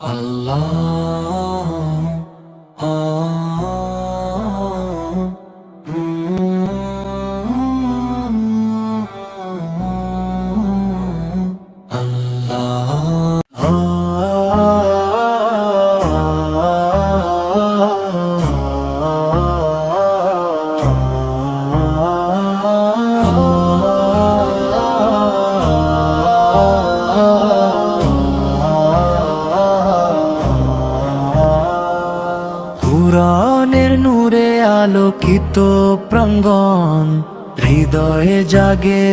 Allah পুরাণের নূরে আলোকিত প্রাঙ্গণ, হৃদয়ে জাগে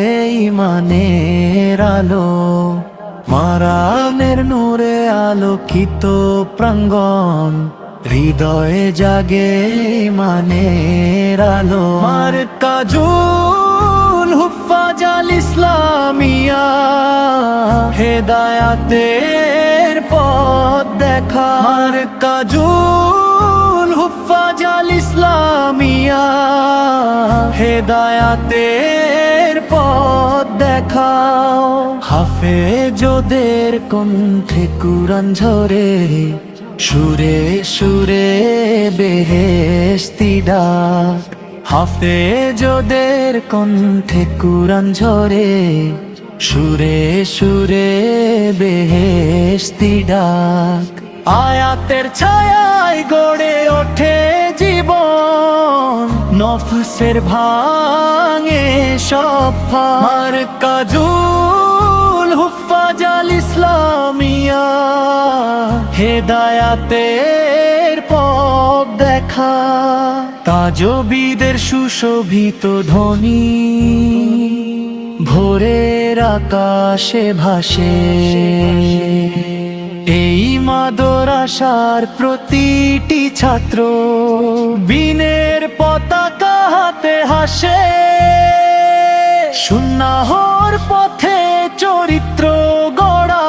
ইমানের আলো। মারানের নূরে আলোকিত প্রাঙ্গণ, হৃদয়ে জাগে ইমানের আলো। মার কাজুল হুফাজাল ইসলামিয়া হেদায়াতের পথ দেখা। মার কাজুল হুফাজাল ইসলামিয়া, হেদায়াতের পথ দেখাও। হাফেজোদের কণ্ঠে কুরান ঝরে, সুরে সুরে বেহেস্তি ডাক। হাফেজোদের কণ্ঠে কুরান ঝরে, সুরে সুরে বেহেস্তি ডাক। আয়াতের ছায়ায় গড়ে ওঠে জীবন। নফসের ভাঙে সফার কাজুল হুফাজাল ইসলামিয়া। হেদায়াতের পথ দেখা। তাজবিদের সুশোভিত ধ্বনি। ভোরের আকাশে ভাসে। মাদরাসার প্রতিটি ছাত্র বিনের পতাকা হাতে হাসে। সুন্নাহর পথে চরিত্র গড়া।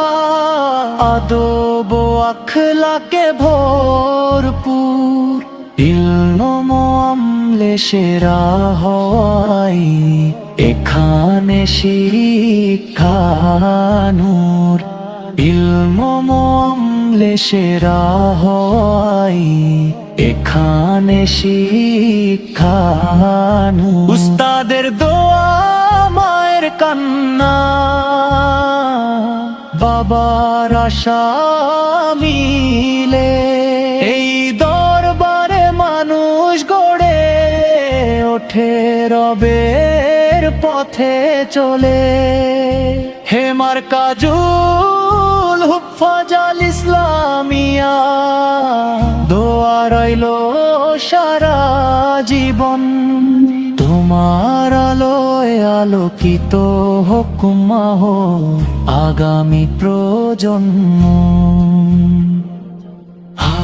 আদব আখলাকে ভরপুর। ইলম আমলে সেরা হয় এখানে শিক্ষানুর ইলম আমলে সেরা হয়। এখানে শিক্ষানু। উস্তাদের দোয়া, মায়ের কান্না। বাবার আশা মিলে। এই দরবারে মানুষ গড়ে ওঠে রবের পথে চলে। হেমার কাজুল হুফাজাল ইসলামিয়া। দোয়া রইল সারা জীবন। তোমার আলোয় আলোকিত হুকুমাহ আগামী প্রজন্ম। আ